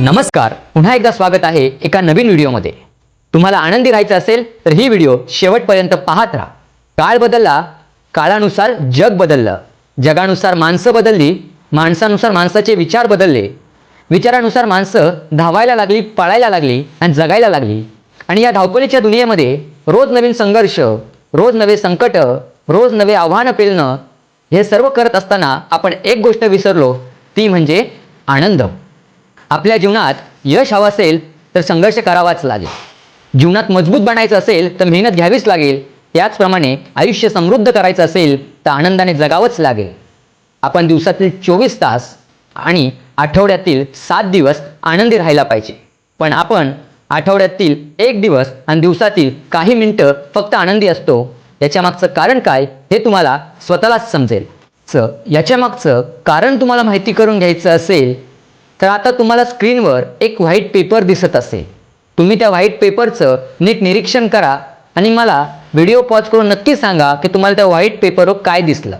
नमस्कार. पुन्हा एकदा स्वागत आहे एका नवीन व्हिडिओमध्ये. तुम्हाला आनंदी राहायचं असेल तर ही व्हिडिओ शेवटपर्यंत पाहत राहा. काळ बदलला काळानुसार जग बदललं. जगानुसार माणसं बदलली माणसानुसार माणसाचे विचार बदलले. विचारानुसार माणसं धावायला लागली पळायला लागली आणि जगायला लागली. आणि या धावपळीच्या दुनियेमध्ये रोज नवीन संघर्ष रोज नवे संकट रोज नवे आव्हानं पेलणं हे सर्व करत असताना आपण एक गोष्ट विसरलो ती म्हणजे आनंद. आपल्या जीवनात यश हवं असेल तर संघर्ष करावाच लागेल. जीवनात मजबूत बनायचं असेल तर मेहनत घ्यावीच लागेल. त्याचप्रमाणे आयुष्य समृद्ध करायचं असेल तर आनंदाने जगावंच लागेल. आपण दिवसातील चोवीस तास आणि आठवड्यातील सात दिवस आनंदी राहायला पाहिजे. पण आपण आठवड्यातील एक दिवस आणि दिवसातील काही मिनटं फक्त आनंदी असतो याच्या मागचं कारण काय हे तुम्हाला स्वतःलाच समजेल. च याच्यामागचं कारण तुम्हाला माहिती करून घ्यायचं असेल तर आता तुम्हाला स्क्रीनवर एक व्हाईट पेपर दिसत असेल. तुम्ही त्या व्हाईट पेपरचं नीट निरीक्षण करा आणि मला व्हिडिओ पॉज करून नक्की सांगा की तुम्हाला त्या व्हाईट पेपरवर काय दिसलं.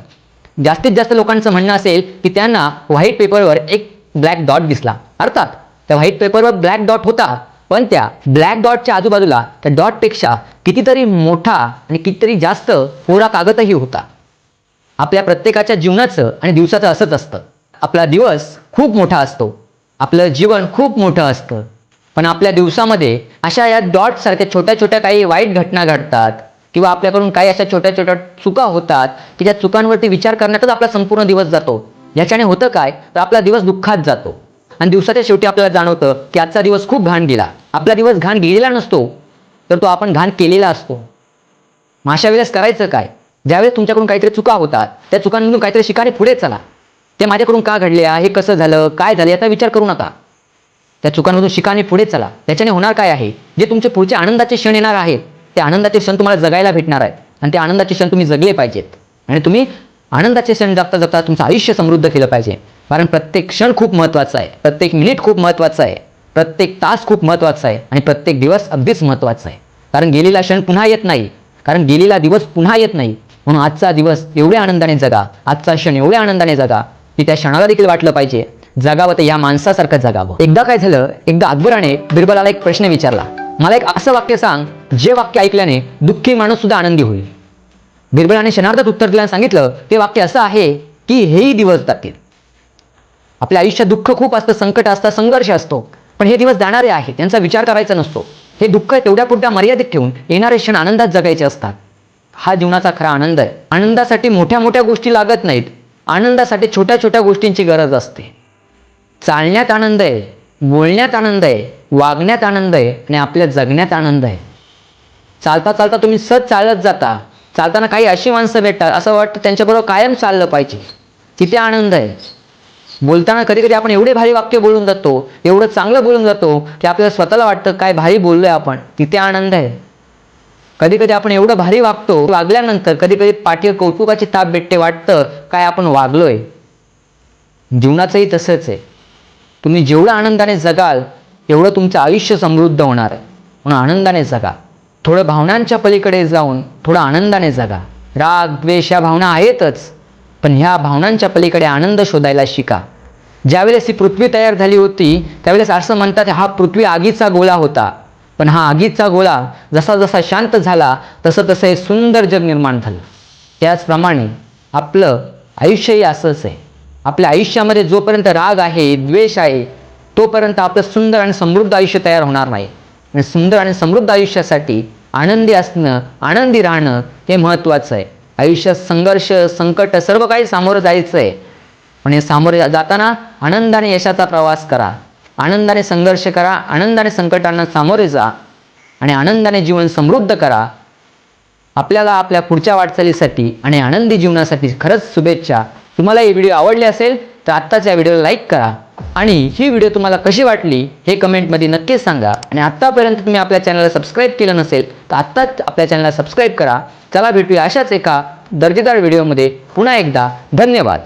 जास्तीत जास्त लोकांचं म्हणणं असेल की त्यांना व्हाईट पेपरवर एक ब्लॅक डॉट दिसला. अर्थात त्या व्हाईट पेपरवर ब्लॅक डॉट होता पण त्या ब्लॅक डॉटच्या आजूबाजूला त्या डॉटपेक्षा कितीतरी मोठा आणि कितीतरी जास्त कोरा कागदही होता. आपल्या प्रत्येकाच्या जीवनाचं आणि दिवसाचं असंच असतं. आपला दिवस खूप मोठा असतो. आपलं जीवन खूप मोठं असतं. पण आपल्या दिवसामध्ये अशा या डॉटसारख्या छोट्या छोट्या काही वाईट घटना घडतात किंवा आपल्याकडून काही अशा छोट्या छोट्या चुका होतात की त्या चुकांवरती विचार करण्यातच आपला संपूर्ण दिवस जातो. याच्याने होतं काय? तर आपला दिवस दुःखात जातो. आणि दिवसाच्या शेवटी आपल्याला जाणवतं की आजचा दिवस खूप घाण गेला. आपला दिवस घाण गेलेला नसतो तर तो आपण घाण केलेला असतो. मग अशा वेळेस करायचं काय? ज्यावेळेस तुमच्याकडून काहीतरी चुका होतात त्या चुकांमधून काहीतरी शिकाने पुढे चला. ते माझ्याकडून का घडल्या? हे कसं झालं? काय झालं? याचा विचार करू नका. त्या चुकांमधून शिकाने पुढे चला. त्याच्याने होणार काय आहे? जे तुमचे पुढचे आनंदाचे क्षण येणार आहेत ते आनंदाचे क्षण तुम्हाला जगायला भेटणार आहेत. आणि ते आनंदाचे क्षण तुम्ही जगले पाहिजेत. आणि तुम्ही आनंदाचे क्षण जगता जगता तुमचं आयुष्य समृद्ध केलं पाहिजे. कारण प्रत्येक क्षण खूप महत्त्वाचा आहे. प्रत्येक मिनिट खूप महत्त्वाचा आहे. प्रत्येक तास खूप महत्त्वाचा आहे. आणि प्रत्येक दिवस अगदीच महत्त्वाचा आहे. कारण गेलेला क्षण पुन्हा येत नाही. कारण गेलेला दिवस पुन्हा येत नाही. म्हणून आजचा दिवस एवढ्या आनंदाने जगा. आजचा क्षण एवढ्या आनंदाने जगा. की त्या क्षणाला देखील वाटलं पाहिजे. जगावं तर या माणसासारखं जगावं. एकदा काय झालं एकदा अकबराने बिरबलाला एक प्रश्न विचारला. मला एक असं वाक्य सांग जे वाक्य ऐकल्याने दुःखी माणूस सुद्धा आनंदी होईल. बिरबलाने क्षणार्धात उत्तर दिल्याने सांगितलं ते वाक्य असं आहे की हेही दिवस जातील. आपल्या आयुष्यात दुःख खूप असतं संकट असतं संघर्ष असतो. पण हे दिवस जाणारे आहेत त्यांचा विचार करायचा नसतो. हे दुःख तेवढ्या पुढ्या मर्यादित ठेवून येणारे क्षण आनंदात जगायचे असतात. हा जीवनाचा खरा आनंद आहे. आनंदासाठी मोठ्या मोठ्या गोष्टी लागत नाहीत. आनंदासाठी छोट्या छोट्या गोष्टींची गरज असते. चालण्यात आनंद आहे बोलण्यात आनंद आहे वागण्यात आनंद आहे आणि आपल्या जगण्यात आनंद आहे. चालता चालता तुम्ही सहज चालत जाता. चालताना काही अशी माणसं भेटतात असं वाटतं त्यांच्याबरोबर कायम चाललं पाहिजे. तिथे आनंद आहे. बोलताना कधी कधी आपण एवढे भारी वाक्य बोलून जातो एवढं चांगलं बोलून जातो की आपल्याला स्वतःला वाटतं काय भारी बोललोय आपण तिथे आनंद आहे. कधी कधी आपण एवढं भारी वागतो वागल्यानंतर कधी कधी पाठीवर कौतुकाची ताप भेटते वाटतं काय आपण वागलोय? जीवनाचंही तसंच आहे. तुम्ही जेवढं आनंदाने जगाल एवढं तुमचं आयुष्य समृद्ध होणार आहे. म्हणून आनंदाने जगा. थोडं भावनांच्या पलीकडे जाऊन थोडं आनंदाने जगा. राग द्वेष या भावना आहेतच पण ह्या भावनांच्या पलीकडे आनंद शोधायला शिका. ज्यावेळेस ही पृथ्वी तयार झाली होती त्यावेळेस असं म्हणतात हा पृथ्वी आगीचा गोळा होता. पण हा आगीचा गोळा जसा जसा शांत झाला तसं तसं हे सुंदर जग निर्माण झालं. त्याचप्रमाणे आपलं आयुष्यही असंच आहे. आपल्या आयुष्यामध्ये जोपर्यंत राग आहे द्वेष आहे तोपर्यंत आपलं सुंदर आणि समृद्ध आयुष्य तयार होणार नाही. आणि सुंदर आणि समृद्ध आयुष्यासाठी आनंदी असणं आनंदी राहणं हे महत्त्वाचं आहे. आयुष्यात संघर्ष संकट सर्व काही सामोरं जायचं आहे. पण हे सामोरे जाताना आनंदाने यशाचा प्रवास करा. आनंदाने संघर्ष करा आनंदाने संकटांना सामोरे जा आणि आनंदाने जीवन समृद्ध करा. आपल्याला आपल्या पुढच्या वाटचालीसाठी आणि आनंदी जीवनासाठी खरंच शुभेच्छा. तुम्हाला ही व्हिडिओ आवडली असेल तर आत्ताच या व्हिडिओला लाईक करा आणि ही व्हिडिओ तुम्हाला कशी वाटली हे कमेंटमध्ये नक्कीच सांगा. आणि आत्तापर्यंत तुम्ही आपल्या चॅनलला सबस्क्राईब केलं नसेल तर आत्ताच आपल्या चॅनलला सबस्क्राईब करा. चला भेटूया अशाच एका दर्जेदार व्हिडिओमध्ये पुन्हा एकदा. धन्यवाद.